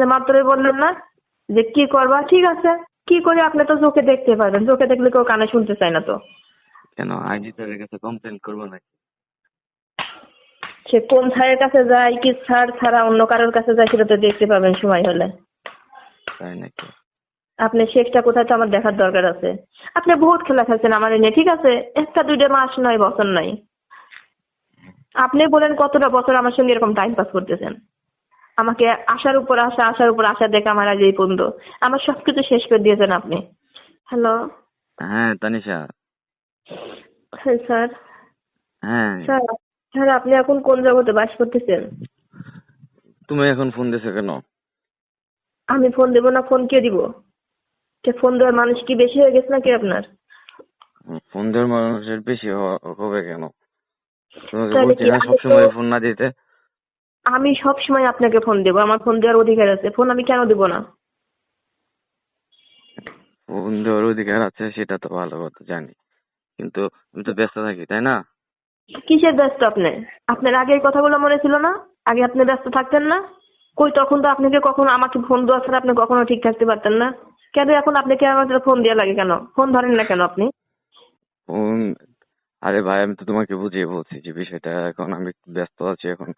আপনি মাত্রই বললেন না যে কি করবা? ঠিক আছে। কি করে আপনি তো চোখে দেখতে পারবেন। চোখে দেখলে কেউ কানে শুনতে চায় না তো। কেন? আইজি স্যারের কাছে কমপ্লেন করব নাকি? সে কোন স্যারের কাছে যায় কি স্যার ছাড়া অন্য কারোর কাছে যায় সেটা তো দেখতে পাবেন সময় হলে। তাই নাকি? আপনি শেষটা কোথায় তো আমার দেখার দরকার আছে। আপনি বহুত খেলা খেলছেন আমার নিয়ে ঠিক আছে? একটা দুইটা মাস নয় বছর নয়। আপনি বলেন কতটা বছর আমার সঙ্গে এরকম টাইম পাস করতেছেন? আমাকে আশার উপর আশা আশার উপর আশা দেখে আমার আজ এই পর্যন্ত আমার সবকিছু শেষ করে দিয়েছেন আপনি। হ্যালো? হ্যাঁ তানিশা। হ্যাঁ স্যার। হ্যাঁ। স্যার স্যার আপনি এখন কোন জগতে বাস করতেছেন? তুমি এখন ফোন দিছো কেন? আমি ফোন দেবো না ফোন কে দিব? কে ফোন দেওয়ার মানুষ কি বেশি হয়ে গেছে নাকি আপনার? ফোন দেওয়ার মানুষের বেশি হবে কেন? তোমাকে বলছি কি না সবসময় ফোন না দিতে। আমি সব সময় আপনাকে ফোন দেবো আমার ফোন দেওয়ার অধিকার আছে। ফোন আমি কেন দেবো না? ফোন দেওয়ার অধিকার আছে সেটা তো ভালো কথা জানি। কিন্তু আমি তো ব্যস্ত থাকি তাই না? কিসের ব্যস্ত আপনি? আপনার আগের কথাগুলো মনে ছিল না? আগে আপনি ব্যস্ত থাকতেন না? কই তখন তো আপনাকে কখনো আমাকে ফোন দেওয়া ছাড়া আপনি কখনো ঠিক থাকতে পারতেন না? কেন এখন আপনাকে আমার ফোন দেওয়া লাগে কেন? ফোন ধরেন না কেন আপনি? ফোন আরে ভাই আমি তো তোমাকে বুঝিয়ে বলছি যে বিষয়টা। এখন আমি ব্যস্ত আছি এখন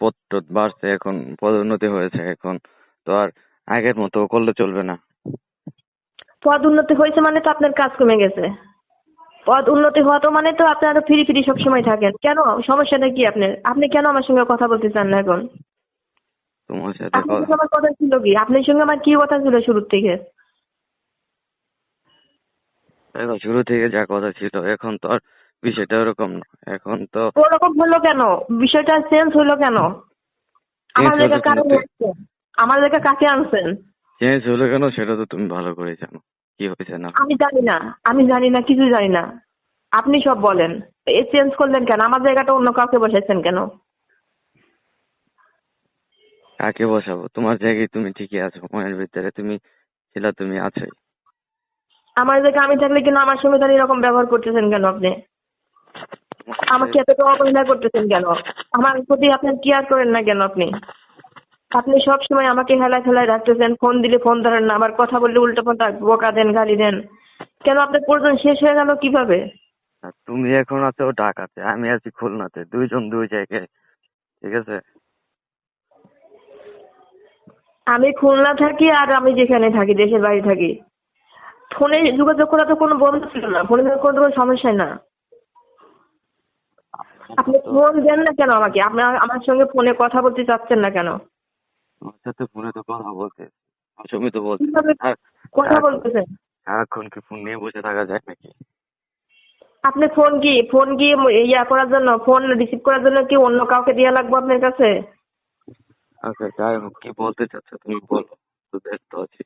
পদ টদ বাড়ছে এখন পদোন্নতি হয়েছে এখন। তো আর আগের মতো করলে চলবে না। পদ উন্নতি হয়েছে মানে তো আপনার কাজ কমে গেছে। পদ উন্নতি হওয়া তো মানে তো আপনি আরও ফ্রি ফ্রি সবসময় থাকেন। কেন? সমস্যাটা কি আপনার? আপনি কেন আমার সঙ্গে কথা বলতে চান না এখন? তোমার সাথে আপনার সঙ্গে আমার কথা ছিল কি? আপনার সঙ্গে আমার কি কথা ছিল শুরুর থেকে? দেখো শুরু থেকে যা কথা ছিল এখন তো আর বিষয়টা ওরকম না। এখন তো ওরকম হলো কেন? বিষয়টা চেঞ্জ হলো কেন? আমার লেখা কারণ আমার লেখা কাকে আনছেন? চেঞ্জ হলো কেন সেটা তো তুমি ভালো করে জানো। কি হয়েছে না আমি জানি না। আমি জানি না কিছু জানি না। আপনি সব বলেন। এ চেঞ্জ করলেন কেন? আমার জায়গাটা অন্য কাউকে বসাইছেন কেন? কাকে বসাবো? তোমার জায়গায় তুমি ঠিকই আছো মনের ভিতরে তুমি ছিল তুমি আছোই। আমার জায়গায় আমি থাকলে কিন্তু আমার সঙ্গে তাহলে এরকম ব্যবহার করতেছেন কেন আপনি? আমাকে এতটা অবহেলা করতেছেন কেন? আমার প্রতি আপনার কেয়ার করেন না কেন আপনি? আপনি সব সময় আমাকে হেলায় ফেলায় রাখতেছেন ফোন দিলে ফোন ধরেন না আবার কথা বললে উল্টো পাল্টা বোকা দেন গালি দেন। কেন আপনার প্রয়োজন শেষ হয়ে গেল কীভাবে? তুমি এখন আছো ঢাকাতে আমি আছি খুলনাতে দুইজন দুই জায়গায় ঠিক আছে? আমি খুলনা থাকি আর আমি যেখানে থাকি দেশের বাইরে থাকি। ফোনে যোগাযোগ করা তো কোনো বন্ধ ছিল না ফোনে কোনো কোনো সমস্যা না। আপনি ফোন দেন না কেন আমাকে? আপনার আমার সঙ্গে ফোনে কথা বলতে চাচ্ছেন না কেন? তোমার সাথে ফোনে তো কথা বলতে তুমি তো বলছো কথা বলতেছেন? সারাক্ষণ কি ফোন নিয়ে বসে থাকা যায় নাকি? আপনি ফোন কি ফোন কি ইয়া করার জন্য ফোন রিসিভ করার জন্য কি অন্য কাউকে দেওয়া লাগবে আপনার কাছে? আচ্ছা যাই হোক কি বলতে চাচ্ছ তুমি বলো। তো ব্যস্ত আছি।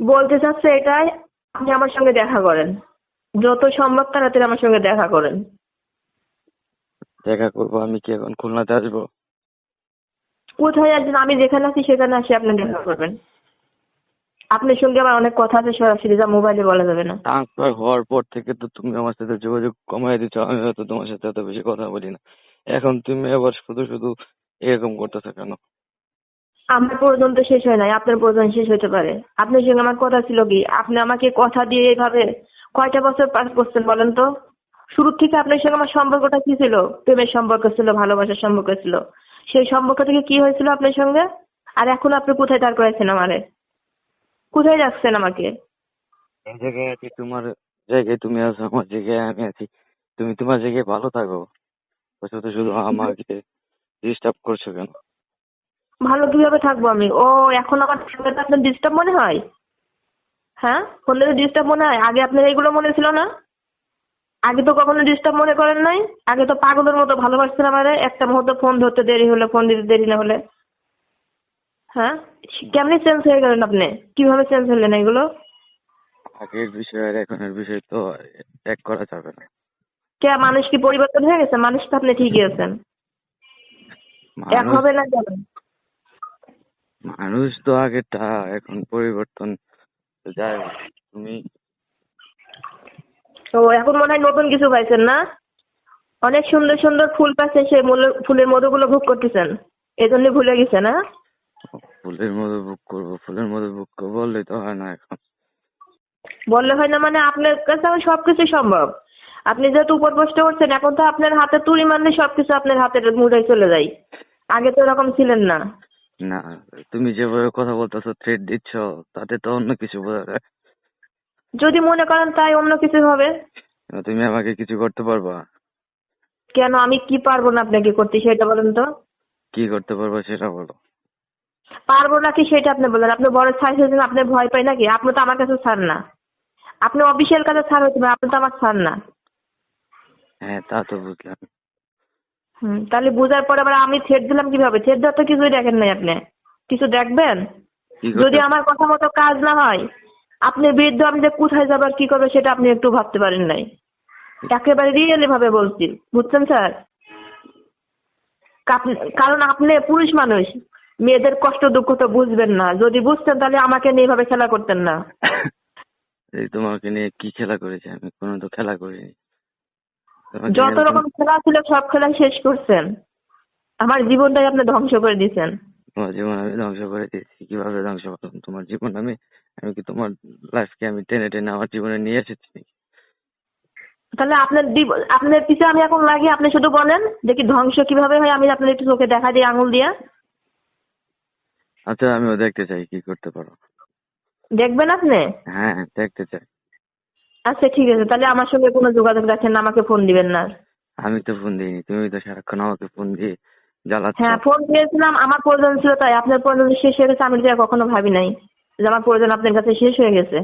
বলতে চাচ্ছে এটাই আপনি আমার সঙ্গে দেখা করেন। যত সম্ভব তাড়াতাড়ি আমার সঙ্গে দেখা করেন। দেখা করব আমি কি এখন খুলনাতে আসব? কোথায় আসবেন আমি যেখানে আছি সেখানে আসি আপনি দেখা করবেন। আপনার সঙ্গে আমার অনেক কথা আছে সরাসরি যা মোবাইলে বলা যাবে না। ট্রান্সফার হওয়ার পর থেকে তো তুমি আমার সাথে যোগাযোগ কমাই দিচ্ছ আমি হয়তো তোমার সাথে এত বেশি কথা বলি না। এখন তুমি আবার শুধু শুধু এরকম করতেছো কেন? আমার প্রয়োজন তো শেষ হয় নাই আপনার প্রয়োজন শেষ হতে পারে। আপনার সঙ্গে আমার কথা ছিল কি? আপনি আমাকে কথা দিয়ে এভাবে কয়টা বছর পাস করছেন বলেন তো? শুরুর থেকে আপনার সঙ্গে আমার সম্পর্কটা কি ছিল? প্রেমের সম্পর্ক ছিল ভালোবাসার সম্পর্ক ছিল। সেই সম্পর্ক থেকে কি হয়েছিল আপনার সঙ্গে? আর এখন আপনি কোথায় দাঁড় করাইছেন আমারে? কোথায় রাখছেন আমাকে? এই জায়গায় আছি তোমার জায়গায় তুমি আছো আমার জায়গায় আমি আছি। তুমি তোমার জায়গায় ভালো থাকো। তো শুধু আমাকে ডিস্টার্ব করছ কেন? ভালো কীভাবে থাকব আমি? ও এখন আমার আপনার ডিস্টার্ব মনে হয়? হ্যাঁ? ফোনে ডিস্টার্ব মনে হয়? আগে আপনার এগুলো মনে ছিল না? আগে তো কখনো ডিস্টার্ব মনে করেন নাই? আগে তো পাগলের মতো ভালোবাসতেন আমারে। একটা মুহূর্ত ফোন ধরতে দেরি হলে ফোন দিতে দেরি না হলে। হ্যাঁ? কেমনি চেঞ্জ হয়ে গেলেন আপনি? কীভাবে চেঞ্জ হলেন এগুলো? আগের বিষয় আর এখনের বিষয় তো এক করা যাবে না। কে মানুষ কি পরিবর্তন হয়ে গেছে? মানুষ তো আপনি ঠিকই আছেন। এক হবে না কেন? মানুষ তো আগেরটা এখন পরিবর্তন যাই তুমি তো এখন মনে হয় নতুন কিছু পাইছেন না? অনেক সুন্দর সুন্দর ফুল পাচ্ছে সেই মূল- ফুলের মধুগুলো ভোগ করতেছেন। এই জন্য ভুলে গেছে হ্যাঁ? ফুলের মধ্যে বুক করব ফুলের মধ্যে বুক করব বললেই তো হয় না এখন। বললে হয় না মানে আপনার কাছে সবকিছু সম্ভব। আপনি যেহেতু উপর পোস্টে উঠছেন এখন তো আপনার হাতে তুড়ি মারলে সবকিছু আপনার হাতের মুঠোয় চলে যায়। আগে তো এরকম ছিলেন না। না তুমি যেভাবে কথা বলতেছো থ্রেট দিচ্ছ তাতে তো অন্য কিছু বোঝা যায়। যদি মনে করেন তাই অন্য কিছু হবে। তুমি আমাকে কিছু করতে পারবা? কেন? আমি কি পারব না আপনাকে করতে সেটা বলেন তো। কি করতে পারবা সেটা বলো। পারব নাকি সেটা আপনি বলেন। আপনি বড় সাইজ হয়েছেন আপনি ভয় পাই নাকি আপনি তো আমার কাছে ছাড় না। আপনি অফিসিয়াল কাছে ছাড় হতে পারেন, আপনি তো আমার ছাড় না। হ্যাঁ তা তো বুঝলাম। হুম তাহলে বোঝার পরে আবার আমি থ্রেট দিলাম কীভাবে? থ্রেট দেওয়ার তো কিছুই দেখেন নাই আপনি। কিছু দেখবেন? যদি আমার কথা মতো কাজ না হয় আপনি বৃদ্ধ আমি যে কোথায় যাবার কি করবে সেটা আপনি একটু ভাবতে পারেন নাই। একেবারে রিয়েলি ভাবে বলছি বুঝছেন স্যার? কারণ আপনি পুরুষ মানুষ মেয়েদের কষ্ট দুঃখ তো বুঝবেন না। যদি বুঝতেন তাহলে আমাকে নিয়ে এভাবে খেলা করতেন না। এই তোমাকে নিয়ে কি খেলা করেছি? আমি কোনো তো খেলা করিনি। যত রকম খেলা ছিল সব খেলা শেষ করছেন। আমার জীবনটাই আপনি ধ্বংস করে দিয়েছেন। তোমার জীবন আমি ধ্বংস করে দিয়েছি। কীভাবে ধ্বংস করলাম? তোমার জীবন আমি আমি কি তোমার লাইফকে আমি টেনে টেনে আমার জীবনে নিয়ে এসেছি তাহলে আপনার আপনার পিছে আমি এখন লাগি আপনি শুধু বলেন দেখি ধ্বংস কীভাবে হয় আমি আপনার একটু চোখে দেখা দিই আঙুল দিয়ে। আচ্ছা আমিও দেখতে চাই কি করতে পারো। দেখবেন আপনি? হ্যাঁ দেখতে চাই। আচ্ছা ঠিক আছে তাহলে আমার সঙ্গে কোনো যোগাযোগ রাখেন না আমাকে ফোন দিবেন না। আমি তো ফোন দিইনি তুমি তো সারাক্ষণ আমাকে ফোন দিয়ে জ্বালাচ্ছ। হ্যাঁ ফোন দিয়েছিলাম আমার প্রয়োজন ছিল তাই আপনার প্রয়োজন শেষ হয়ে গেছে আমি এটা কখনো ভাবি নাই। যে আমার প্রয়োজন আপনার কাছে শেষ হয়ে গেছে।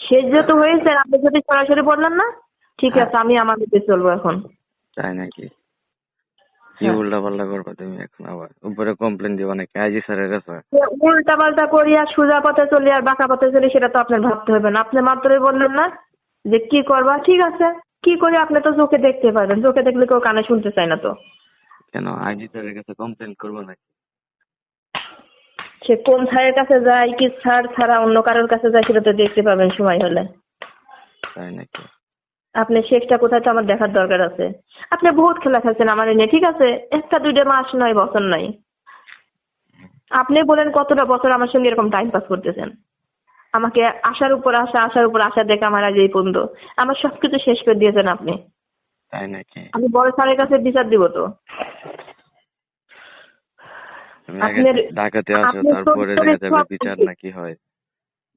শেষ যেহেতু হয়েছে আপনি যদি সরাসরি বললেন না ঠিক আছে আমি আমার দিকে চলবো এখন। তাই নাকি? কি হ্যাঁ। উল্টা পাল্টা করবা তুমি এখন আবার? উপরে কমপ্লেন দিবা নাকি? আইজি স্যারের কাছে? উল্টা পাল্টা করি আর সোজা পথে চলি আর বাঁকা পথে চলি সেটা তো আপনার ভাবতে হবে না। আপনি মাত্রই বললেন না যে কি করবা? ঠিক আছে কি করি আপনি তো চোখে দেখতে পারবেন চোখে দেখলে কেউ কানে শুনতে চায় না তো। কেন? আইজি স্যারের কাছে কমপ্লেন করব নাকি? সে কোন স্যারের কাছে যায় কি স্যার ছাড়া অন্য কারোর কাছে যায় সেটা তো দেখতে পাবেন সময় হলে। তাই নাকি? আপনি শেষটা কোথায় তো আমার দেখার দরকার আছে। আপনি বহুত খেলা খেলছেন আমার এনে ঠিক আছে? একটা দুইটা মাস নয় বছর নয়। আপনি বলেন কতটা বছর আমার সঙ্গে এরকম টাইম পাস করতেছেন? আমাকে আশার উপর আশা আশার উপর আশা দেখে আমার আজ এই পর্যন্ত। আমার সবকিছু শেষ করে দিয়েছেন আপনি। তাই নাকি? আমি বড় স্যারের কাছে বিচার দিব তো। ঢাকাতে আসো তারপরে দেখা যাবে বিচার নাকি হয়।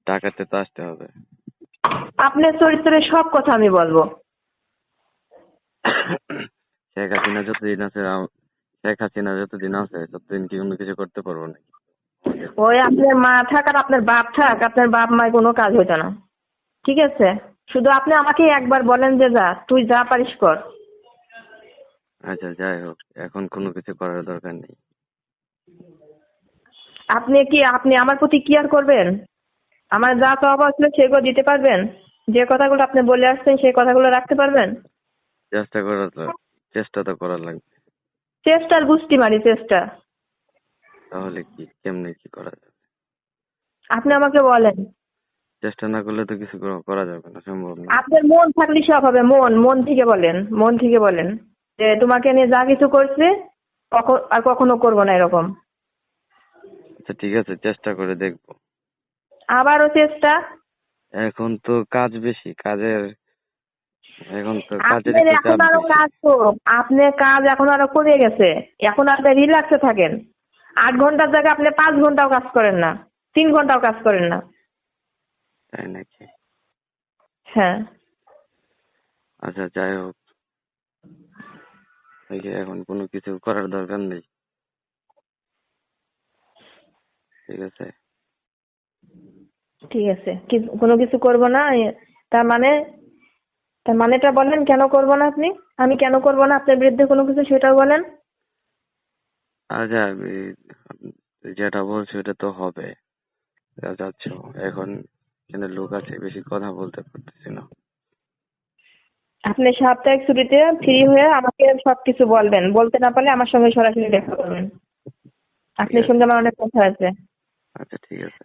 ঢাকাতে তো আসতে হবে। আপনার চরিত্রের সব কথা আমি বলব। শেখ হাসিনা যতদিন আছে শেখ হাসিনা যতদিন আছে ততদিন কি অন্য কিছু করতে পারব নাকি? ওই আপনার মা থাক আর আপনার বাপ থাক আপনার বাপ মায়ের কোনো কাজ হইতো না। ঠিক আছে? শুধু আপনি আমাকে একবার বলেন যে যা তুই যা পারিস কর। আচ্ছা যাই হোক এখন কোনো কিছু করার দরকার নেই। আপনি কি আপনি আমার প্রতি কেয়ার করবেন? আমার যা চাওয়া ছিল সেগুলো দিতে পারবেন? যে কথাগুলো আপনি বলে আসছেন সেই কথাগুলো রাখতে পারবেন? চেষ্টা করার তো চেষ্টা তো করার লাগবে। চেষ্টার গুষ্টি মারি চেষ্টা। তাহলে কি কেমনে কি করা যাবে? আপনি আমাকে বলেন। চেষ্টা না করলে তো কিছু করা- করা যাবে না সম্ভব না। আপনার মন থাকলে সব হবে মন মন থেকে বলেন মন থেকে বলেন। যে তোমাকে নিয়ে যা কিছু করছে কখন আর কখনো করব না এরকম। আচ্ছা ঠিক আছে চেষ্টা করে দেখব। আবারও চেষ্টা? এখন তো কাজ বেশি কাজের এখন তো কাজের আপনার একটু এখন চাপ আরও বেশি। কাজ তো আপনি কাজ এখন আরও কমে গেছে। এখন আপনি রিল্যাক্সে থাকেন। আট ঘণ্টার জায়গায় আপনি পাঁচ ঘন্টাও কাজ করেন না তিন ঘন্টাও কাজ করেন না। তাই নাকি? হ্যাঁ। আচ্ছা যাই হোক। এই যে এখন কোনো কিছু করার দরকার নেই। ঠিক আছে। ঠিক আছে। কোনো কিছু করব না? তার মানে তার মানেটা বলেন কেন করব না আপনি? আমি কেন করব না? আপনার বিরুদ্ধে কোনো কিছু সেটাও বলেন। আচ্ছা যেটা বলছো এটা তো হবে। যাচ্ছ এখন এখানে লোক আছে বেশি কথা বলতে পারতেছি না। আপনি সাপ্তাহিক ছুটিতে ফ্রি হয়ে আমাকে সবকিছু বলবেন। বলতে না পারলে আমার সঙ্গে সরাসরি দেখা করবেন। আপনার সঙ্গে আমার অনেক কথা আছে। আচ্ছা ঠিক আছে